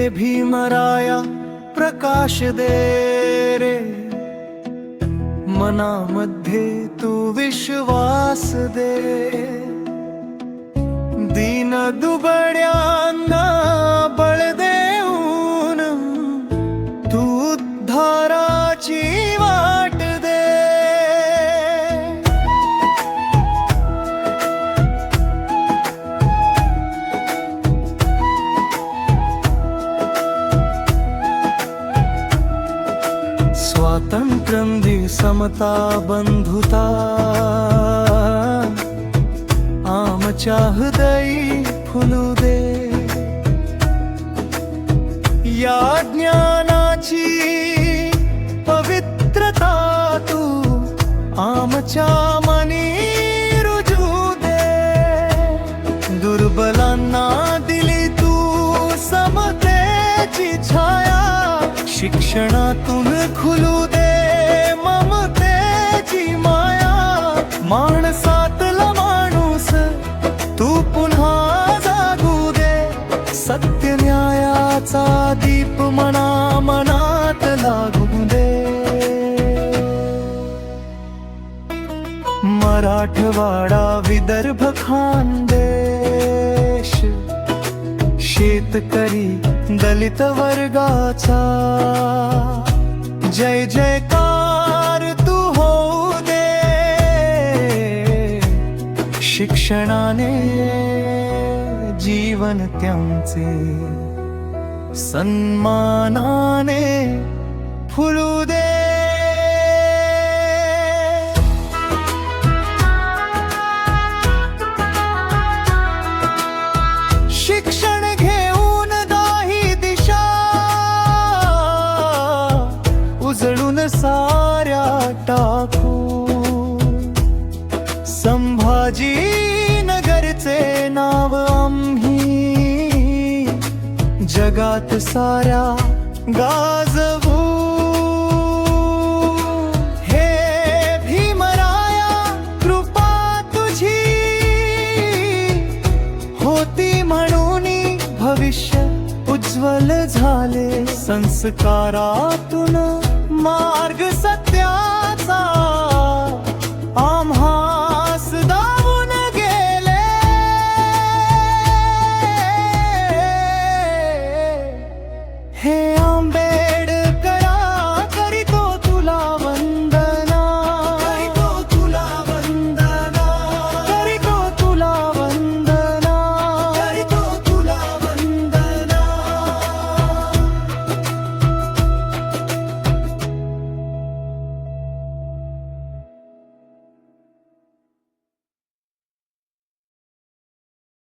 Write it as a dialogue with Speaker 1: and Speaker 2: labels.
Speaker 1: हे भीमराया प्रकाश दे रे। मनामध्ये तू विश्वास दे। दीन दुबड्या स्वातंत्र्यं समता बंधुता। आमच्या हृदयी फुलू दे। या ज्ञानाची पवित्रता तू आमच्या मनी रुजू दे। दुर्बलांना दिली तू समतेची छाया। शिक्षणातून खुलू मराठवाडा विदर्भ खानदेश. शेतकरी दलित वर्गाचा. जय जयकार तू हो दे. शिक्षणाने जीवन त्यांचे. सन्मानाने फुलू दे. साऱ्या टाकू। संभाजी नगरचे नाव आम्ही। जगात साऱ्या गाजवू। हे भीमराया कृपा तुझी। होती म्हणून भविष्य उज्ज्वल झाले संस्कारातून। I'm back.